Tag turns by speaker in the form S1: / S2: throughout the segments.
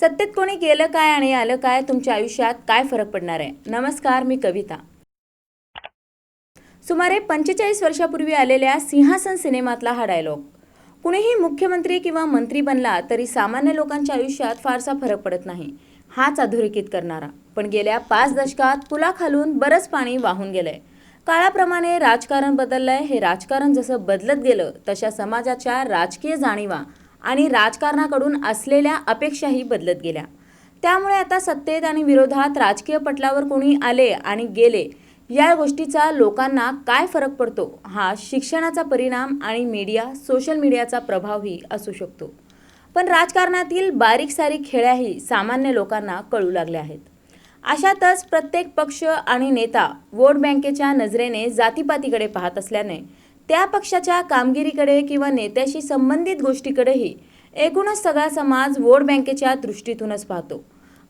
S1: सत्तेत कोणी गेलं काय आणि आलं काय? तुमच्या आयुष्यात काय फरक पडणार आहे? नमस्कार मी कविता. सुमारे पंचेचाळीस वर्षापूर्वी आलेल्या सिंहासन सिनेमातला हा डायलॉग कुणीही मुख्यमंत्री किंवा मंत्री बनला तरी सामान्य लोकांच्या आयुष्यात फारसा फरक पडत नाही. हाच अधोरेखित करणारा. पण गेल्या पाच दशकात पुलाखालून बरंच पाणी वाहून गेलंय. काळाप्रमाणे राजकारण बदललंय. हे राजकारण जसं बदलत गेलं तशा समाजाच्या राजकीय जाणीवा आणि राजकारणाकडून असलेल्या अपेक्षाही बदलत गेल्या. त्यामुळे आता सत्तेत आणि विरोधात राजकीय पटलावर कोणी आले आणि गेले या गोष्टीचा लोकांना काय फरक पडतो? हा शिक्षणाचा परिणाम आणि मीडिया सोशल मीडियाचा प्रभावही असू शकतो. पण राजकारणातील बारीक सारीक खेळ्याही सामान्य लोकांना कळू लागल्या आहेत. अशातच प्रत्येक पक्ष आणि नेता वोट बँकेच्या नजरेने जातीपातीकडे पाहत असल्याने त्या पक्षाच्या कामगिरीकडे किंवा नेत्याशी संबंधित गोष्टीकडेही एकूणच सगळा समाज वोट बँकेच्या दृष्टीतूनच पाहतो.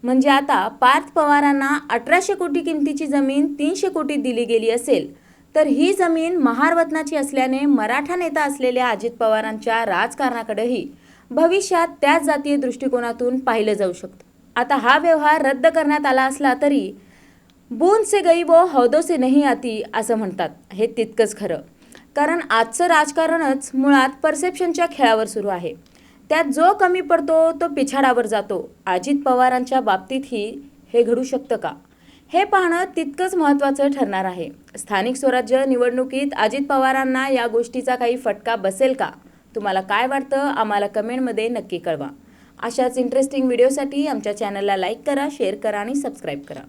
S1: म्हणजे आता पार्थ पवारांना अठराशे कोटी किमतीची जमीन तीनशे कोटी दिली गेली असेल तर ही जमीन महारवतनाची असल्याने मराठा नेता असलेल्या अजित पवारांच्या राजकारणाकडेही भविष्यात त्याच जातीय दृष्टिकोनातून पाहिलं जाऊ शकतं. आता हा व्यवहार रद्द करण्यात आला असला तरी बूंद से गई वो हौदो से नाही आती असं म्हणतात. हे तितकंच खरं. कारण आजचं राजकारणच मुळात परसेप्शनच्या खेळावर सुरू आहे. त्यात जो कमी पडतो तो पिछाडावर जातो. अजित पवारांच्या बाबतीतही हे घडू शकतं का? हे पाहणं तितकंच महत्त्वाचं ठरणार आहे. स्थानिक स्वराज्य निवडणुकीत अजित पवारांना या गोष्टीचा काही फटका बसेल का? तुम्हाला काय वाटतं? आम्हाला कमेंटमध्ये नक्की कळवा. अशाच इंटरेस्टिंग व्हिडिओसाठी आमच्या चॅनलला लाईक करा शेअर करा आणि सबस्क्राईब करा.